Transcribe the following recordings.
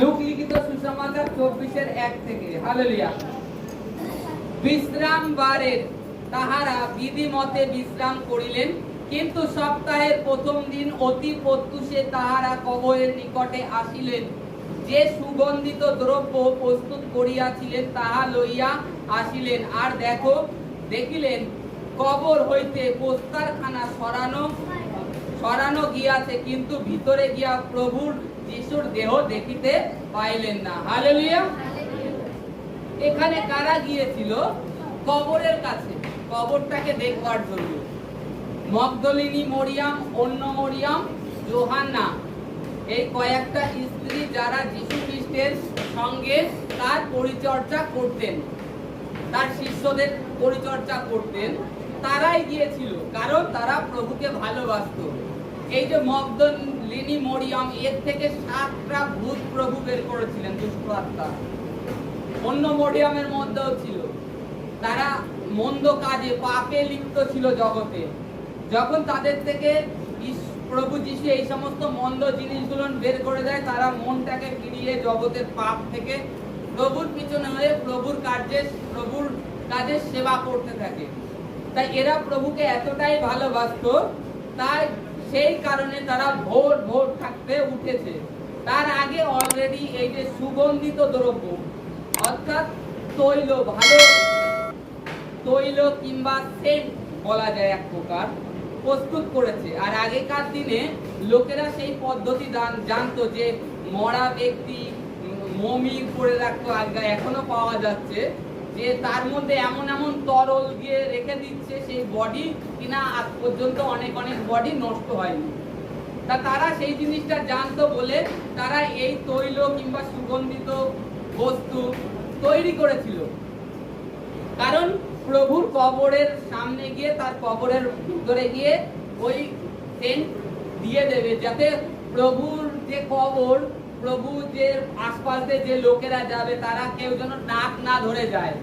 Look সুসমাচার চব্বিশের এক থেকে। বিশ্রাম বারের তাহারা বিশ্রাম করিলেন, কিন্তু সপ্তাহের প্রথম দিন অতি প্রত্যুষে তাহারা কবরের নিকটে আসিলেন। যে সুগন্ধিত দ্রব্য প্রস্তুত করিয়াছিলেন, তাহা লইয়া আসিলেন। আর দেখো, দেখিলেন, কবর হইতে পোস্তারখানা সরানো সরানো গিয়াছে, কিন্তু ভিতরে গিয়া প্রভুর যিশুর দেহ দেখিতে পাইলেন না। হালেলুয়া। এখানে কারা গিয়েছিল? কবরের কাছে। কবরটাকে দেখবার জন্য। মগদলিনী মরিয়াম, অন্য মরিয়াম জোহান্না এই কয়েকটা স্ত্রী যারা যিশু খ্রিস্টের সঙ্গে তার পরিচর্যা করতেন, তার শিষ্যদের পরিচর্যা করতেন, তারাই গিয়েছিল। কারণ তারা প্রভুকে ভালোবাসতো। এই যে মগদলিনী মরিয়াম, এর থেকে সাতটা ভূত প্রভু বের করেছিলেন, দুষ্ট অন্য মরিয়ামের মধ্যেও ছিল। তারা মন্দ কাজে পাপে লিপ্ত ছিল জগতে। যখন তাদের থেকে প্রভু যিশু এই সমস্ত মন্দ জিনিসগুলো বের করে দেয়, তারা মনটাকে ফিরিয়ে জগতের পাপ থেকে প্রভুর পিছনে হয়ে প্রভুর কার্যে, প্রভুর কাজে সেবা করতে থাকে। তাই এরা প্রভুকে এতটাই ভালোবাসতো, তাই সেই কারণে তারা ভোর ভোর থাকতে উঠেছে। তার আগে অলরেডি এই যে সুগন্ধিত দ্রব্য, অর্থাৎ তৈল, ভালো তৈল কিংবা সেন্ট বলা যায় এক প্রকার, প্রস্তুত করেছে। আর আগেকার দিনে লোকেরা সেই পদ্ধতি জানতো যে মরা ব্যক্তি মমি করে রাখতো আগে এখনও পাওয়া যাচ্ছে। যে তার মধ্যে এমন এমন তরল গিয়ে রেখে দিচ্ছে, সেই বডি কিনা আজ পর্যন্ত অনেক অনেক বডি নষ্ট হয়নি। তা তারা সেই জিনিসটা জানতো বলে তারা এই তৈল কিংবা সুগন্ধিত বস্তু তৈরি করেছিল। কারণ প্রভুর কবরের সামনে গিয়ে তার কবরের ভিতরে গিয়ে ওই সেন্ট দিয়ে দেবে, যাতে প্রভুর যে কবর প্রভু যে আশপাশ যে লোকেরা যাবে, তারা কেউ যেন নাক না ধরে যায়,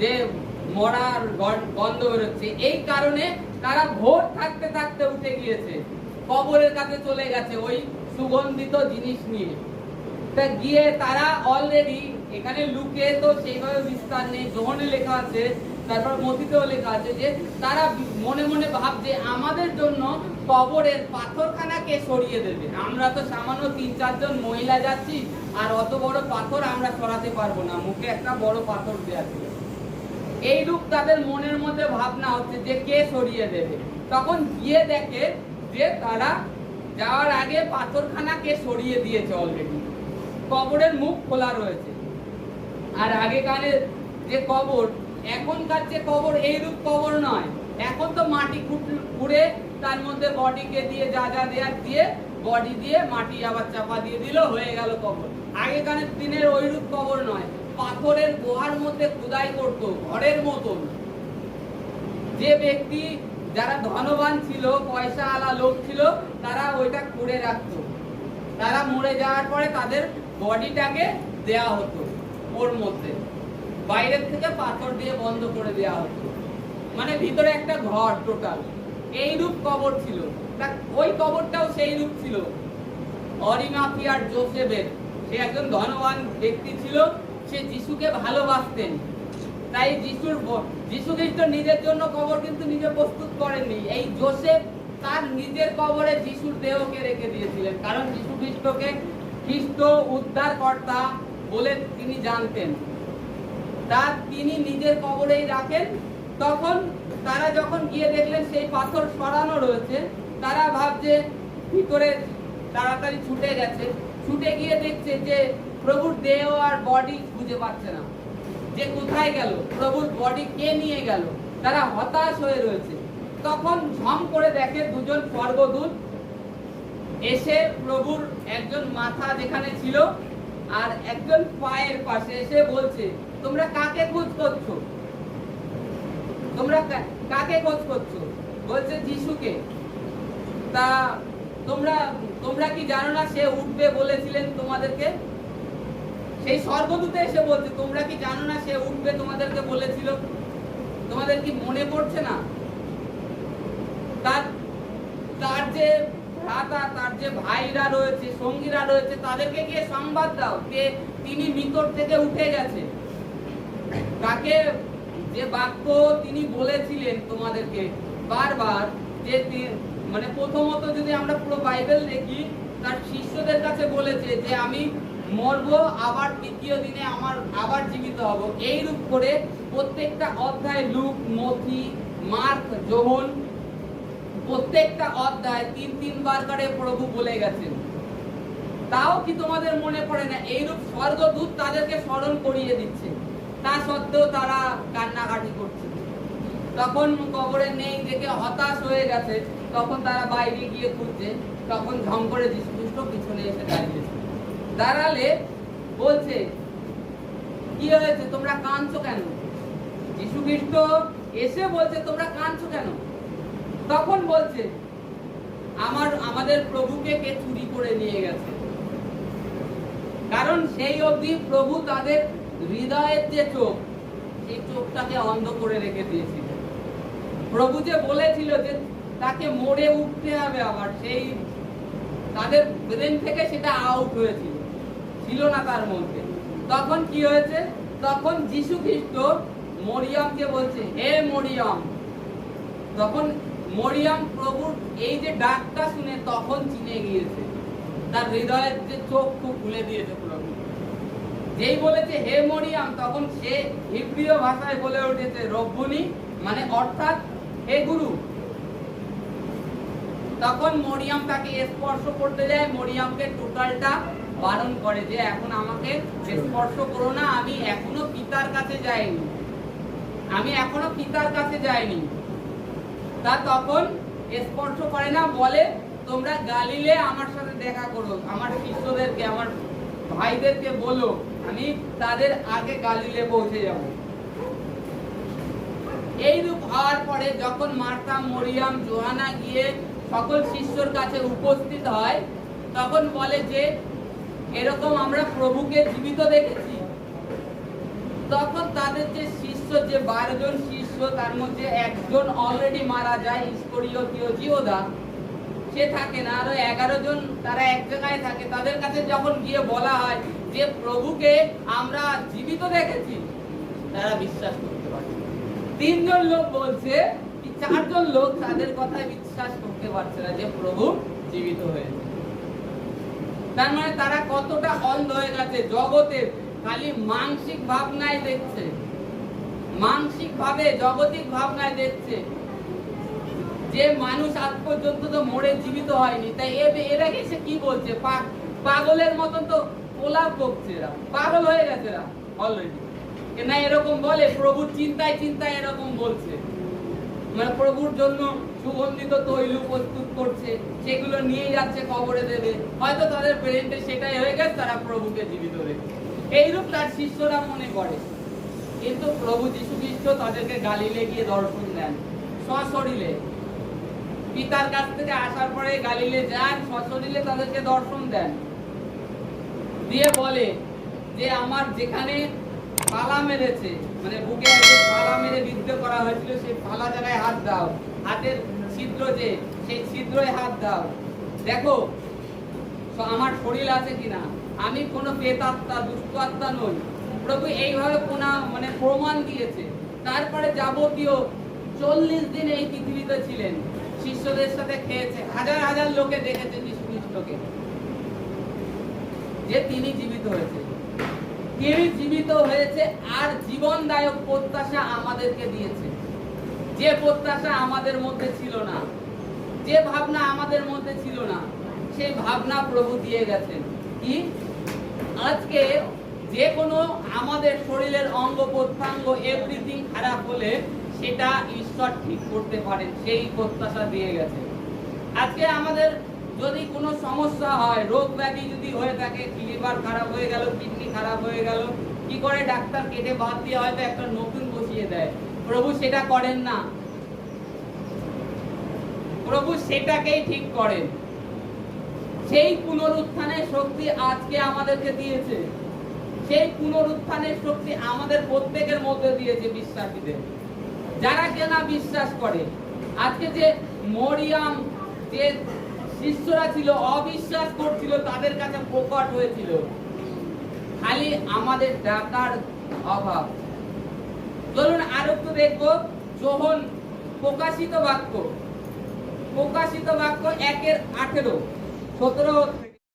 যে মরার গন্ধ বেরোচ্ছে। এই কারণে তারা ভোর থাকতে থাকতে উঠে গিয়েছে, কবরের কাছে চলে গেছে ওই সুগন্ধিত জিনিস নিয়ে। তা গিয়ে তারা অলরেডি এখানে লুকে তো সেইভাবে বিস্তার নেই যোহনে লেখা আছে, তারপর মতিতেও লেখা আছে যে তারা মনে মনে ভাবছে আমাদের জন্য কবরের পাথরখানাকে সরিয়ে দেবে। আমরা তো সামান্য তিন চারজন মহিলা যাচ্ছি, আর অত বড় পাথর আমরা সরাতে পারব না। মুখে একটা বড় পাথর দেওয়া ছিল। এইরূপ তাদের মনের মধ্যে ভাবনা হচ্ছে যে কে সরিয়ে দেবে। তখন গিয়ে দেখে যে তারা যাওয়ার আগে পাথরখানা কে সরিয়ে দিয়েছে অলরেডি কবরের মুখ খোলা রয়েছে। আর আগেকালের যে কবর, এখনকার যে কবর এইরূপ কবর নয়। এখন তো মাটি খুঁড়ে তার মধ্যে বডিকে দিয়ে যা যা দেওয়ার দিয়ে বডি দিয়ে মাটি আবার চাপা দিয়ে দিল, হয়ে গেল কবর। আগেকার দিনের ওইরূপ কবর নয়। পাথরের গুহার মধ্যে খোদাই করতো, ঘরের মতন। যে ব্যক্তি যারা ধনবান ছিল পয়সা আলা লোক ছিল, তারা ওইটা খুঁড়ে রাখতো। তারা মরে যাওয়ার পরে তাদের বডিটাকে দেয়া হতো। ওর মধ্যে। বাইরের থেকে পাথর দিয়ে বন্ধ করে দেওয়া হতো। মানে ভিতরে একটা ঘর টোটাল। এইরূপ কবর ছিল। ওই কবরটাও সেই রূপ ছিল। অরিমাফিয়ার জোসেফের। সে একজন ধনবান ব্যক্তি ছিল। সে যিশুকে ভালোবাসতেন। তাই যিশুর যিশু খ্রিস্ট নিজের জন্য কবর কিন্তু নিজে প্রস্তুত করেননি। এই জোসেফ তার নিজের কবরে যিশুর দেহকে রেখে দিয়েছিলেন। কারণ যিশু খ্রিস্টকে খ্রিস্ট উদ্ধারকর্তা বলে তিনি জানতেন। তা তিনি নিজের কবরেই রাখেন। তখন তারা যখন গিয়ে দেখলেন সেই পাথর সরানো রয়েছে, তারা ভাবছে, ভিতরে তাড়াতাড়ি ছুটে গেছে। ছুটে গিয়ে দেখছে যে প্রভুর দেহ আর বডি খুঁজে পাচ্ছে না। যে কোথায় গেল? প্রভুর বডি কে নিয়ে গেল? তারা হতাশ হয়ে রয়েছে। তখন ঝম করে দেখে দুজন স্বর্গদূত। এসে প্রভুর একজন মাথা যেখানে ছিল আর একজন পায়ের পাশে এসে বলছে, তোমরা কাকে খোঁজ করছ? তোমরা কাকে খোঁজ করছ? বলছে, যিশুকে। তা তোমরা তোমরা কি জানো না সে উঠবে বলেছিলেন তোমাদেরকে? সেই স্বর্গদূতে এসে বলছে, তোমরা কি জানো না সে উঠবে তোমাদেরকে বলেছিল? তোমাদের কি মনে পড়ছে না? তার তার যে ভ্রাতা তার যে ভাইরা রয়েছে, সঙ্গীরা রয়েছে, তাদেরকে গিয়ে সংবাদ দাও যে তিনি মৃতর থেকে উঠে গেছে। তাকে যে বাক্য তিনি বলেছিলেন তোমাদেরকে বারবার, যে মানে প্রথমত যদি আমরা পুরো বাইবেল দেখি, তার শিষ্যদের কাছে বলেছে যে, আমি মরবো, আবার তৃতীয় দিনে আমার, আবার জীবিত হব। এই রূপ করে প্রত্যেকটা অধ্যায়, লুক মথি মার্ক যোহন প্রত্যেকটা অধ্যায় তিন তিনবার করে প্রভু বলে গেছেন। তাও কি তোমাদের মনে পড়ে না? এইরূপ স্বর্গদূত তাদেরকে স্মরণ করিয়ে দিচ্ছে। তা সত্ত্বেও তারা কান্নাকাটি করছে। তখন কবরে নেই দেখে হতাশ হয়ে গেছে। তখন তারা বাইরে গিয়ে খুঁজছে। তখন ঝম করে যীশু খ্রিস্ট পিছনে এসে দাঁড়িয়েছে দাঁড়ালে বলছে, কি হয়েছে? তোমরা কাঁদছো কেন? যীশু খ্রিস্ট এসে বলছে, তোমরা কাঁদছো কেন? তখন বলছে, আমার, আমাদের প্রভুকে কে চুরি করে নিয়ে গেছে? কারণ সেই অবধি প্রভু তাদের হৃদয়ের যে চোখ, সেই চোখটাকে অন্ধ করে রেখে দিয়েছিল। প্রভু যে বলেছিল যে তাকে মরে উঠতে হবে আবার, সেই তাদের ব্রেন থেকে সেটা আউট হয়েছিল, ছিল না তার মধ্যে। তখন কি হয়েছে? তখন যিশু খ্রিস্ট মরিয়মকে বলছে, হে মরিয়ম, তখন মরিয়ম প্রভুর এই যে ডাকটা শুনে তখন চিনে গিয়েছে। তার হৃদয়ের যে খুব খুলে দিয়েছে প্রভু যেই বলেছে, হে মরিয়াম, তখন সে হিব্রিয় ভাষায় বলে উঠেছে, রব্বুনি মানে অর্থাৎ, হে গুরু। তখন মরিয়াম তাকে স্পর্শ করতে যায়। মরিয়ামকে টোটালটা বারণ করে যে, এখন আমাকে স্পর্শ করো না, আমি এখনও পিতার কাছে যাইনি। আমি এখনও পিতার কাছে যাইনি। তা তখন স্পর্শ করে না, বলে, তোমরা গালিলে আমার সাথে দেখা করো। আমার শিষ্যদেরকে, আমার ভাইদেরকে বলো, আমি তাদের আগে গালিলে পৌঁছে যাব। এইরূপ হওয়ার পরে যখন মার্তা, মরিয়াম, জোহানা গিয়ে সকল শিষ্যর কাছে উপস্থিত হয়, তখন বলে যে, এরকম আমরা প্রভুকে জীবিত দেখেছি। তখন তাদের যে শিষ্য, যে বারো জন শিষ্য তার মধ্যে একজন অলরেডি মারা যায় ইস্করিয়তীয় জিওদা সে থাকে না, আরও এগারো জন, তারা এক জায়গায় থাকে। তাদের কাছে যখন গিয়ে বলা হয় যে, প্রভুকে আমরা জীবিত দেখেছি, তারা বিশ্বাস করতে তিনজন লোক বলছে চারজন লোক তাদের কথায় বিশ্বাস করতে পারছে না যে, প্রভু জীবিত হয়েছে। তার মানে তারা কতটা অন্ধ হয়ে গেছে, জগতের খালি মানসিক ভাবনায় দেখছে। মানসিক ভাবে জগতিক ভাবনায় দেখছে যে মানুষ আজ পর্যন্ত তো মরে জীবিত হয়নি। তাই এরা এসে কি বলছে? পাগলের মতন তো প্রলাপ বকছে এরা। পাগল হয়ে গেছে এরা অলরেডি না এরকম বলে? প্রভুর চিন্তায় চিন্তায় এরকম বলছে। মানে প্রভুর জন্য সুগন্ধিত তৈল প্রস্তুত করছে। সেগুলো নিয়ে যাচ্ছে কবরে দেবে। হয়তো তাদের ব্রেনটে সেটাই হয়ে গেছে, তারা প্রভুকে জীবিত রেখে এইরূপ তার শিষ্যরা মনে করে। কিন্তু প্রভু যীশু খ্রিস্ট তাদেরকে গালিলে গিয়ে দর্শন দেন। সশরীরে। পিতার কাছ থেকে আসার পরে গালিলে যান, সশরীরে তাদেরকে দর্শন দেন। দিয়ে বলে যে, আমার যেখানে পালা মেরেছে মানে বুকে পালা মেরে বিদ্ধ করা হয়েছিল, সেই পালা জায়গায় হাত দাও। হাতের ছিদ্র যে, সেই ছিদ্রয় হাত দাও। দেখো আমার শরীর আছে কিনা? আমি কোনো প্রেতাত্মা দুষ্ট আত্মা নই। প্রভু এইভাবে কোনা মানে প্রমাণ দিয়েছে। তারপরে যাবতীয় চল্লিশ দিন এই পৃথিবীতে ছিলেন। শিষ্যদের সাথে খেয়েছে। হাজার হাজার লোকে দেখেছে যীশু খ্রিস্টকে যে তিনি জীবিত হয়েছে। তিনি জীবিত হয়েছে আর জীবনদায়ক প্রত্যাশা আমাদেরকে দিয়েছে। যে প্রত্যাশা আমাদের মধ্যে ছিল না, যে ভাবনা আমাদের মধ্যে ছিল না, সেই ভাবনা প্রভু দিয়ে গেছেন। কি? আজকে যে কোনো আমাদের শরীরের অঙ্গ প্রত্যঙ্গ এভরিথিং খারাপ হলে সেটা ঈশ্বর ঠিক করতে পারেন, সেই প্রত্যাশা দিয়ে গেছে। আজকে আমাদের যদি কোনো সমস্যা হয়, রোগ ব্যাধি যদি হয়ে থাকে লিভার খারাপ হয়ে গেল কিডনি খারাপ হয়ে গেল, কি করে ডাক্তার কেটে বাদ দিয়ে হয়তো একটা নতুন বসিয়ে দেয়? প্রভু সেটা করেন না। প্রভু সেটাকেই ঠিক করেন। সেই পুনরুত্থানের শক্তি আজকে আমাদেরকে দিয়েছে। সেই পুনরুত্থানের শক্তি আমাদের প্রত্যেকের মধ্যে দিয়েছে বিশ্বাসীদের। যারা কেনা বিশ্বাস করে, আজকে যে মরিয়াম, যে শিষ্যরা ছিল, অবিশ্বাস করছিল, তাদের কাছে প্রকট হয়েছিল। খালি আমাদের ডাকার অভাব। চলুন আর একটু দেখব যোহন প্রকাশিত বাক্য। প্রকাশিত বাক্য একের আঠেরো, সতেরো